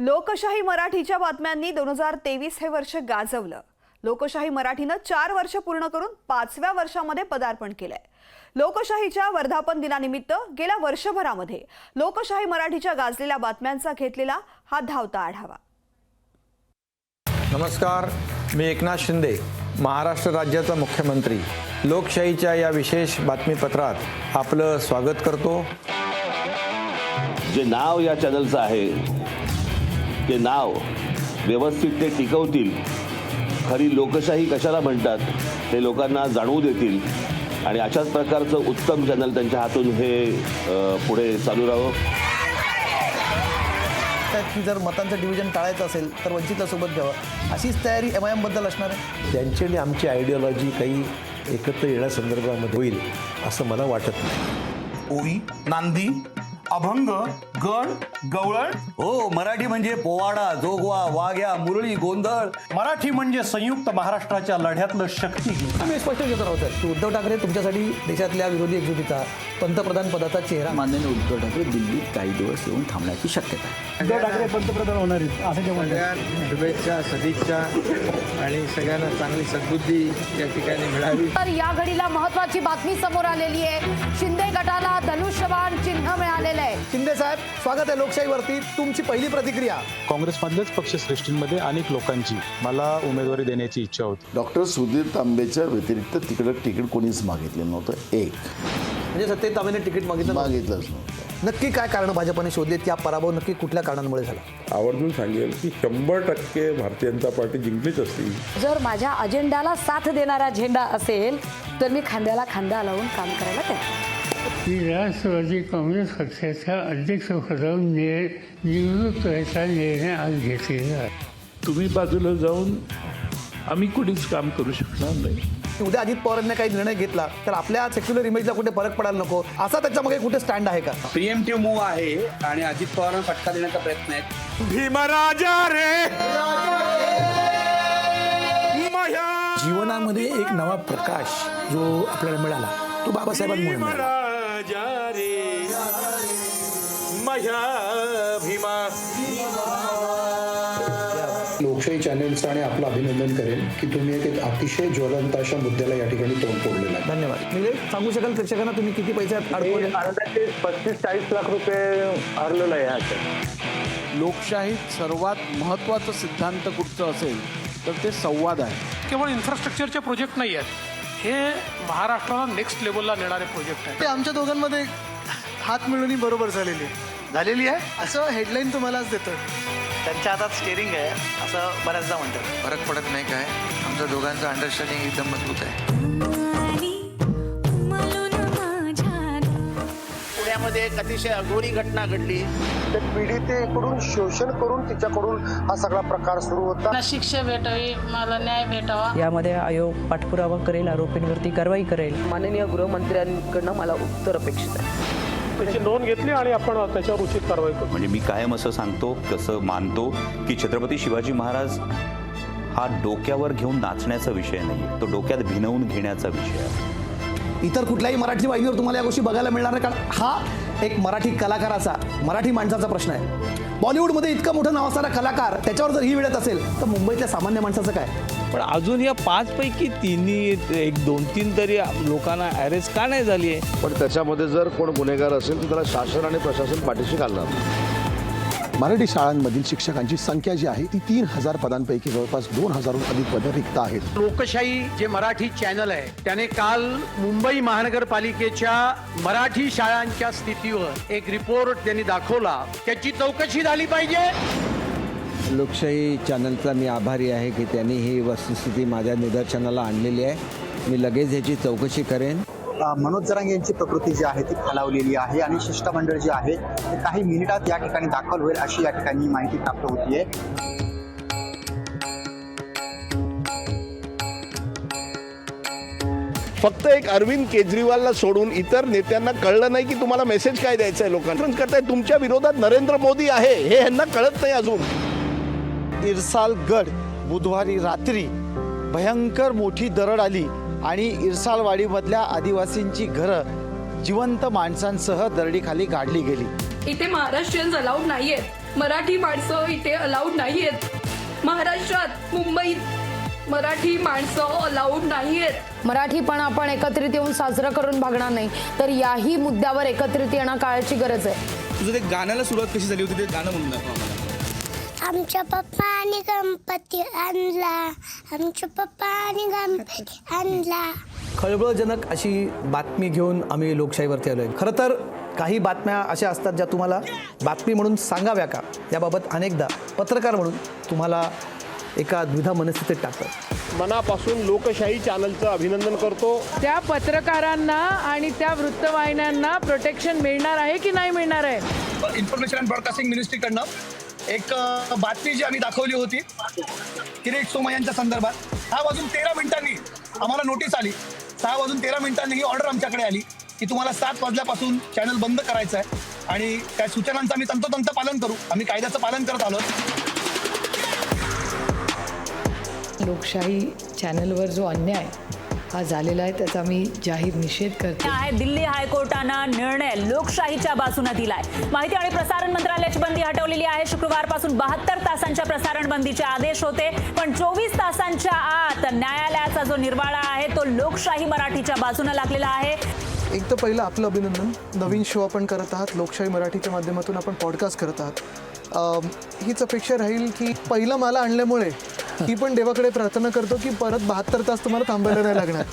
लोकशाही मराठीच्या बातम्यांनी दोन हजार तेवीस हे वर्ष गाजवलं. लोकशाही मराठीनं चार वर्ष पूर्ण करून पाचव्या वर्षामध्ये पदार्पण केलंय. लोकशाहीच्या वर्धापन दिनानिमित्त गेल्या वर्षभरामध्ये लोकशाही मराठीच्या गाजलेल्या बातम्यांचा घेतलेला हा धावता आढावा. नमस्कार मी एकनाथ शिंदे महाराष्ट्र राज्याचा मुख्यमंत्री. लोकशाहीच्या या विशेष बातमीपत्रात आपलं स्वागत करतो. जे नाव या चॅनलचं आहे ते नाव व्यवस्थित ते टिकवतील. खरी लोकशाही कशाला म्हणतात ते लोकांना जाणवू देतील. आणि अशाच प्रकारचं उत्तम चॅनल त्यांच्या हातून हे पुढे चालू राहावं. की जर मतांचं डिव्हिजन टाळायचं असेल तर वंचितला सोबत घ्यावं. अशीच तयारी एम आय एमबद्दल असणार आहे? त्यांची आणि आमची आयडिओलॉजी काही एकत्र येण्यासंदर्भामध्ये होईल असं मला वाटत नाही. ओळी नांदी अभंग गण गवळण? हो मराठी म्हणजे पोवाडा जोगवा वाघ्या मुरळी गोंधळ. मराठी म्हणजे संयुक्त महाराष्ट्राच्या लढ्यातलं शक्ती. तुम्ही स्पष्ट घेत राहत की उद्धव ठाकरे तुमच्यासाठी देशातल्या विरोधी एकजुटीचा पंतप्रधान पदाचा चेहरा. माननीय उद्धव ठाकरे दिल्लीत काही दिवस येऊन थांबण्याची शक्यता आहे. शुभेच्छा सदिच्छा आणि सगळ्यांना चांगली सद्बुद्धी या ठिकाणी मिळावी. तर या घडीला महत्वाची बातमी समोर आलेली आहे. शिंदे गटाला धनुष्यबाण चिन्ह मिळालेलं आहे. शिंदे साहेब स्वागत आहे लोकशाहीवरती. तुमची पहिली प्रतिक्रिया? काँग्रेसमधल्याच पक्षश्रेष्ठींमध्ये अनेक लोकांची मला उमेदवारी देण्याची इच्छा होती. डॉक्टर सुधीर तांबेच्या व्यतिरिक्त तिकडं तिकीट कोणीच मागितलं नव्हतं. एक. म्हणजे सत्तेत ताब्याने तिकीट मागितलं. मागितलंच नव्हतं. नक्की काय कारण भाजपने शोधलेत? की हा पराभव नक्की कुठल्या कारणांमुळे झाला? आवर्जून सांगेल की शंभर टक्के भारतीय जनता पार्टी जिंकलीच असती. जर माझ्या अजेंडाला साथ देणारा झेंडा असेल तर मी खांद्याला खांदा लावून काम करायला तयार मी राष्ट्रवादी काँग्रेस पक्षाच्या अध्यक्षपदावरून निवडणूक करायचा निर्णय आज घेतलेला आहे. तुम्ही बाजूला जाऊन आम्ही कुणीच काम करू शकणार नाही. उद्या अजित पवारांनी काही निर्णय घेतला तर आपल्या सेक्युलर इमेजला कुठे फरक पडायला नको असा त्याच्यामागे कुठे स्टँड आहे का? प्रिएमटिव्ह मूव आहे आणि अजित पवारांना फटका देण्याचा प्रयत्न आहे. भीमराजा रे! जीवनामध्ये एक नवा प्रकाश जो आपल्याला मिळाला तो बाबासाहेबांमुळे मिळाला. राजा रे माझ्या भीमा। लोकशाही चॅनेलचं आणि आपलं अभिनंदन करेन की तुम्ही एक अतिशय ज्वलंत अशा मुद्द्याला या ठिकाणी तोंड फोडलेलं आहे. धन्यवाद. निलेश सांगू शकाल प्रेक्षकांना तुम्ही किती पैसे अडकवले पस्तीस चाळीस लाख रुपये हरलेलं आहे लोकशाहीत सर्वात महत्वाचं सिद्धांत कुठचं असेल तर ते संवाद आहे. केवळ इन्फ्रास्ट्रक्चरचे प्रोजेक्ट नाही आहेत हे महाराष्ट्राला नेक्स्ट लेवलला नेणारे प्रोजेक्ट आहेत. ते आमच्या दोघांमध्ये हात मिळवणी बरोबर झालेली. आहे झालेली आहे? असं हेडलाईन तुम्हालाच देतो त्यांच्या हातात स्टेरिंग आहे. असं बऱ्याचदा म्हणतात. फरक पडत नाही काय? आमच्या दोघांचं अंडरस्टँडिंग एकदम मजबूत आहे. पुण्यामध्ये एक अतिशय अघोरी घटना घडली. पीडितेकडून शोषण करून तिच्याकडून हा सगळा प्रकार सुरू होता. शिक्षा भेटावी मला न्याय भेटावा. यामध्ये आयोग पाठपुरावा करेल आरोपींवरती कारवाई करेल. माननीय गृहमंत्र्यांकडनं मला उत्तर अपेक्षित आहे. त्याची नोंद घेतली आणि आपण त्याच्यावर उचित कारवाई करू. म्हणजे मी कायम असं सांगतो कसं मानतो की छत्रपती शिवाजी महाराज हा डोक्यावर घेऊन नाचण्याचा विषय नाही तो डोक्यात भिनवून घेण्याचा विषय आहे. इतर कुठल्याही मराठी वाहिनीवर तुम्हाला या गोष्टी बघायला मिळणार नाही कारण हा एक मराठी कलाकाराचा मराठी माणसाचा प्रश्न आहे. बॉलिवूडमध्ये इतकं मोठं नाव असणारा कलाकार त्याच्यावर जर ही वेळत असेल तर मुंबईतल्या सामान्य माणसाचं काय? पण अजून या पाच पैकी तिन्ही एक दोन तीन तरी लोकांना अरेस्ट का नाही झाली आहे? पण त्याच्यामध्ये जर कोण गुन्हेगार असेल तर त्याला शासन आणि प्रशासन पाठीशी घालणार. मराठी शाळांमधील शिक्षकांची संख्या जी आहे ती तीन हजार पदांपैकी जवळपास दोन हजारहून अधिक पदं रिक्त आहेत. लोकशाही जे मराठी चॅनल आहे त्याने काल मुंबई महानगरपालिकेच्या मराठी शाळांच्या स्थितीवर एक रिपोर्ट त्यांनी दाखवला. त्याची चौकशी झाली पाहिजे. लोकशाही चॅनलचा मी आभारी आहे की त्यांनी ही वस्तुस्थिती माझ्या निदर्शनाला आणलेली आहे. मी लगेच ह्याची चौकशी करेन. मनोज जरांगे यांची प्रकृती जी आहे ती खालावलेली आहे आणि शिष्टमंडळ जे आहे ते काही मिनिटात या ठिकाणी दाखल होईल अशी या ठिकाणी माहिती प्राप्त होतीये. फक्त एक अरविंद केजरीवालला सोडून इतर नेत्यांना कळलं नाही की तुम्हाला मेसेज काय द्यायचा आहे लोकांना. करताय तुमच्या विरोधात नरेंद्र मोदी आहे हे यांना कळत नाही अजून. इरसाल गड बुधवारी रात्री भयंकर मोठी दरड आली. आणि इरसालवाडीमधल्या आदिवासींची घरं जिवंत माणसांसह दरडीखाली गाडली गेली. इथे महाराष्ट्रीयन अलाउड नाहीयेत. मराठी माणसं इथे अलाउड नाही आहेत महाराष्ट्रात मुंबईत मराठी माणसं अलाउड नाही आहेत मराठी पण आपण एकत्रित येऊन साजरं करून भागणार नाही. तर याही मुद्द्यावर एकत्रित येणं काळाची गरज आहे. तुझं ते गाण्याला सुरुवात कशी झाली होती ते गाणं म्हणून दाखव. आमच्या पप्पाने गणपती आणला. आमच्या पप्पाने गणपती आणला. खळबळजनक अशी बातमी घेऊन आम्ही लोकशाहीवरती आलो आहे खरं तर काही बातम्या अशा असतात ज्या तुम्हाला बातमी म्हणून सांगाव्या का? याबाबत अनेकदा पत्रकार म्हणून तुम्हाला एका द्विधा मनस्थितीत टाकतात मनापासून लोकशाही चॅनलचं अभिनंदन करतो. त्या पत्रकारांना आणि त्या वृत्तवाहिन्यांना प्रोटेक्शन मिळणार आहे की नाही मिळणार आहे? इन्फॉर्मेशन अँड ब्रॉडकास्टिंग मिनिस्ट्रीकडनं एक बातमी जी आम्ही दाखवली होती किरीट सोमय्या यांच्या संदर्भात. सहा वाजून तेरा मिनिटांनी आम्हाला नोटीस आली. सहा वाजून तेरा मिनिटांनी ही ऑर्डर आमच्याकडे आली की तुम्हाला सात वाजल्यापासून चॅनल बंद करायचं आहे. आणि त्या सूचनांचं आम्ही तंतोतंत पालन करू. आम्ही कायद्याचं पालन करत आलो लोकशाही चॅनलवर जो अन्याय हा झालेला आहे त्याचा मी जाहीर निषेध करते. आहे दिल्ली हायकोर्टानं निर्णय लोकशाहीच्या बाजूने दिलाय. माहिती आणि प्रसारण मंत्रालयाची बंदी हटवलेली आहे. शुक्रवारपासून बहात्तर तासांच्या प्रसारण बंदीचे आदेश होते. पण चोवीस तासांच्या आत न्यायालयाचा जो निर्वाळा आहे तो लोकशाही मराठीच्या बाजूने लागलेला आहे. एक तर पहिलं आपलं अभिनंदन. नवीन शो आपण करत आहात. लोकशाही मराठीच्या माध्यमातून आपण पॉडकास्ट करत आहात. हीच अपेक्षा राहील की पहिलं मला आणल्यामुळे ही पण देवाकडे प्रार्थना करतो की परत बहात्तर तास तुम्हाला थांबायला नाही लागणार.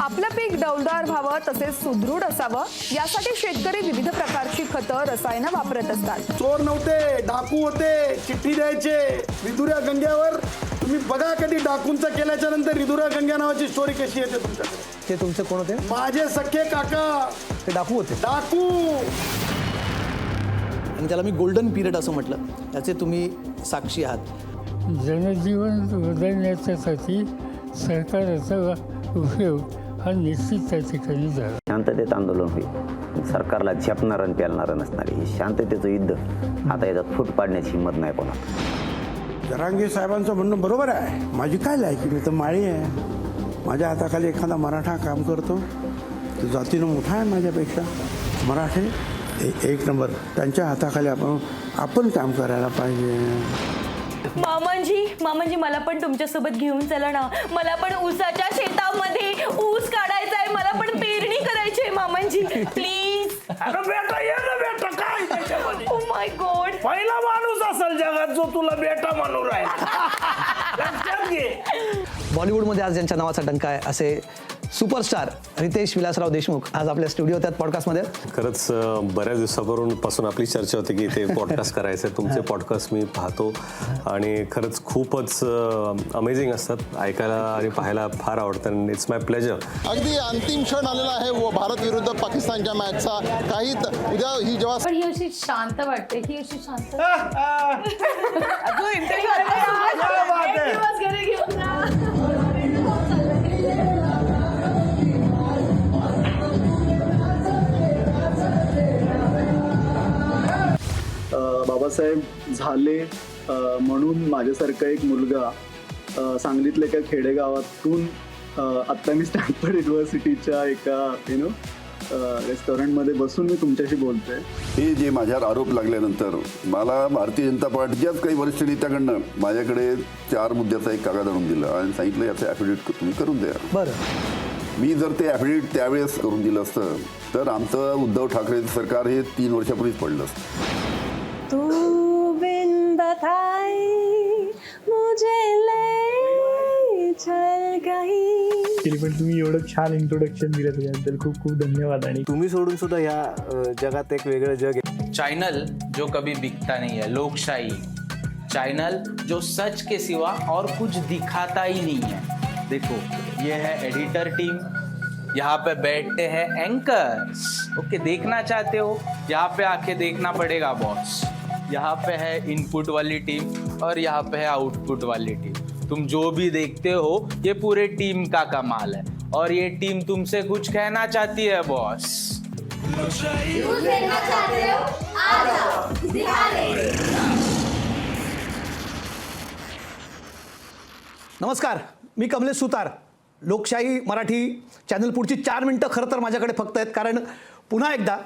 आपलं पीक डौलदार व्हावं तसेच सुदृढ असावं यासाठी शेतकरी विविध प्रकारची खतं रसायनं वापरत असतात. चोर नव्हते डाकू होते चिठ्ठी द्यायचे. विदुऱ्या गंग्यावर तुम्ही बघा कधी डाकूंचं केल्याच्यानंतर रिदुऱ्या गंग्या नावाची स्टोरी कशी येते तुमच्याकडे. ते तुमचे कोण होते? माझे सख्खे काका. ते डाकू होते. डाकू. आणि त्याला मी गोल्डन पिरियड असं म्हटलं. त्याचे तुम्ही साक्षी आहात. जनजीवन बदलण्याच्यासाठी सरकारचा उपयोग हा निश्चित त्या ठिकाणी झाला. शांततेत आंदोलन होईल. सरकारला झेपणार आणि पेलणारं नसणार. हे शांततेचं युद्ध आता याच्यात फूट पाडण्याची हिंमत नाही कोणा जरांगे साहेबांचं म्हणणं बरोबर आहे. माझी काय लायकी? मी तर माळी आहे. माझ्या हाताखाली एखादा मराठा काम करतो. तो जातीनं मोठा आहे माझ्यापेक्षा. मराठे एक नंबर. त्यांच्या हाताखाली आपण आपण काम करायला पाहिजे. मामांजी मामांजी मला पण तुमच्यासोबत घेऊन चला ना. मला पण ऊसाच्या शेतामध्ये ऊस काढायचा आहे मला पण पेरणी करायची आहे मामांजी प्लीज बेटा ये ना बेटा काय त्याच्यामध्ये? ओ माय गॉड पहिला माणूस असेल जगात जो तुला बेटा म्हणून राहील. लक्षात घे. बॉलिवूडमध्ये आज ज्यांच्या नावाचा डंका आहे असे सुपरस्टार रितेश विलासराव देशमुख आज आपल्या स्टुडिओ आहेत पॉडकास्टमध्ये. खरंच बऱ्याच दिवसापासून पासून आपली चर्चा होती की ते पॉडकास्ट करायचं आहे तुमचे पॉडकास्ट मी पाहतो. आणि खरंच खूपच अमेझिंग असतात. ऐकायला आणि पाहायला फार आवडतं इट्स माय प्लेजर अगदी अंतिम क्षण आलेला आहे व भारत विरुद्ध पाकिस्तानच्या मॅचचा. काही उद्या ही जेव्हा पण ही अशी शांत वाटते ही अशी शांत घरी घेऊन जा. बाबासाहेब झाले म्हणून माझ्यासारखा एक मुलगा सांगलीतल्या एका खेडेगावातून आत्ता मी स्टॅनफर्ड युनिव्हर्सिटीच्या एका यु नो रेस्टॉरंटमध्ये बसून मी तुमच्याशी बोलतोय. हे जे माझ्यावर आरोप लागल्यानंतर मला भारतीय जनता पार्टीच्याच काही वरिष्ठ नेत्याकडनं माझ्याकडे चार मुद्द्याचा एक कागद आणून दिला आणि सांगितलं याचं ॲफिडेविट तुम्ही करून द्या. बरं. मी जर ते ॲफिडेविट त्यावेळेस करून दिलं असतं तर आमचं उद्धव ठाकरे सरकार हे तीन वर्षापूर्वीच पडलं असतं. गई पण तुम्ही एवढं छान इंट्रोडक्शन दिलं त्याच्याबद्दल खूप खूप धन्यवाद आणि तुम्ही सोडून सुद्धा ह्या जगात एक वेगळं जग आहे. चैनल जो कभी बिकता नहीं है लोकशाही. चैनल जो सच के सिवा और कुछ दिखाता ही नहीं है. देखो ये है एडिटर टीम यहाँ पे बैठते हैं एंकर ओके देखना चाहते हो? यहाँ पे आके देखना पड़ेगा बॉस यहाँ पे है इनपुट वाली टीम और यहाँ पे है आउटपुट वाली टीम तुम जो भी देखते हो ये पूरे टीम का कमाल है। और ये टीम तुमसे कुछ कहना चाहती है बॉस? नमस्कार मी कमलेश सुतार. लोकशाही मराठी चॅनल पुढची चार मिनटं खरं तर माझ्याकडे फक्त आहेत कारण पुन्हा एकदा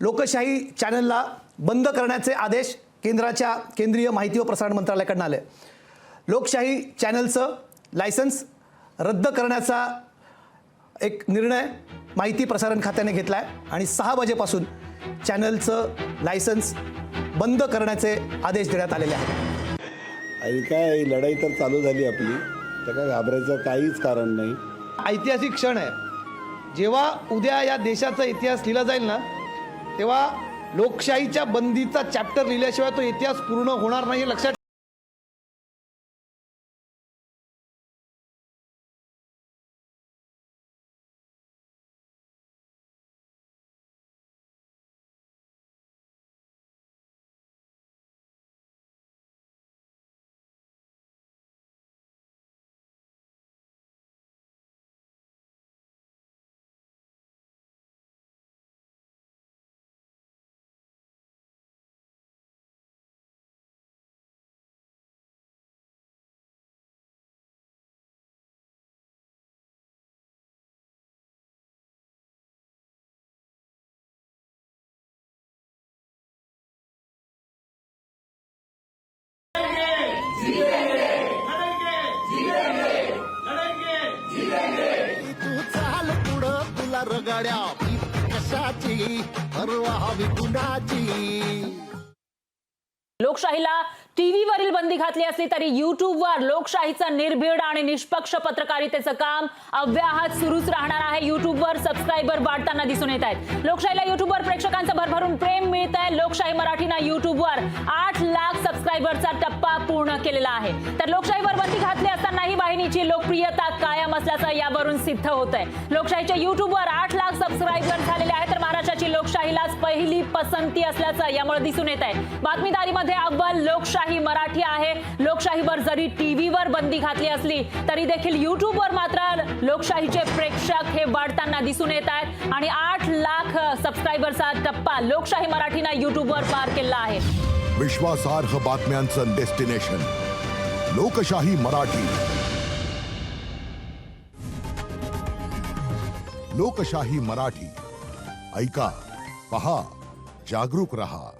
लोकशाही चॅनलला बंद करण्याचे आदेश केंद्राच्या केंद्रीय माहिती व प्रसारण मंत्रालयाकडनं आलं. लोकशाही चॅनलचं लायसन्स रद्द करण्याचा एक निर्णय माहिती प्रसारण खात्याने घेतला आहे आणि सहा वाजेपासून चॅनलचं लायसन्स बंद करण्याचे आदेश देण्यात आलेले आहेत. आणि काय लढाई तर चालू झाली आपली. तर काय घाबरायचं काहीच कारण नाही. ऐतिहासिक क्षण आहे. जेव्हा उद्या या देशाचा इतिहास लिहिला जाईल ना तेव्हा लोकशाहीच्या बंदीचा चॅप्टर लिहिल्याशिवाय तो इतिहास पूर्ण होणार नाही लक्षात तुला रगाड्या कशाची? हवी कुणाची? लोकशाहीला टीव्हीवरील बंदी घातली असली तरी युट्यूबवर लोकशाहीचं निर्भीड आणि निष्पक्ष पत्रकारितेचं काम अव्याहत सुरूच राहणार आहे. युट्यूबवर सबस्क्रायबर वाढताना दिसून येत आहेत. लोकशाहीला युट्यूबवर प्रेक्षकांचं भरभरून प्रेम मिळत आहे लोकशाही मराठीना युट्यूबवर आठ लाख सबस्क्रायबरचा टप्पा पूर्ण केलेला आहे. तर लोकशाहीवर बंदी घातली असतानाही वाहिनीची लोकप्रियता कायम असल्याचं यावरून सिद्ध होत आहे लोकशाहीच्या युट्यूबवर आठ लाख सबस्क्रायबर झालेले आहेत तर महाराष्ट्राची लोकशाहीलाच पहिली पसंती असल्याचं यामुळे दिसून येत आहे बातमीदारीमध्ये अव्वल लोकशाही मराठी आहे. लोकशाहीवर जरी टीव्हीवर बंदी घातली असली तरी देखील युट्यूबवर मात्र लोकशाहीचे प्रेक्षक हे वाढताना दिसून येत आहेत. आणि आठ लाख सबस्क्रायबरचा टप्पा लोकशाही मराठीनं युट्यूबवर पार केला आहे. विश्वासार्ह बातम्यांचं डेस्टिनेशन लोकशाही मराठी. लोकशाही मराठी. ऐका पहा जागरूक रहा.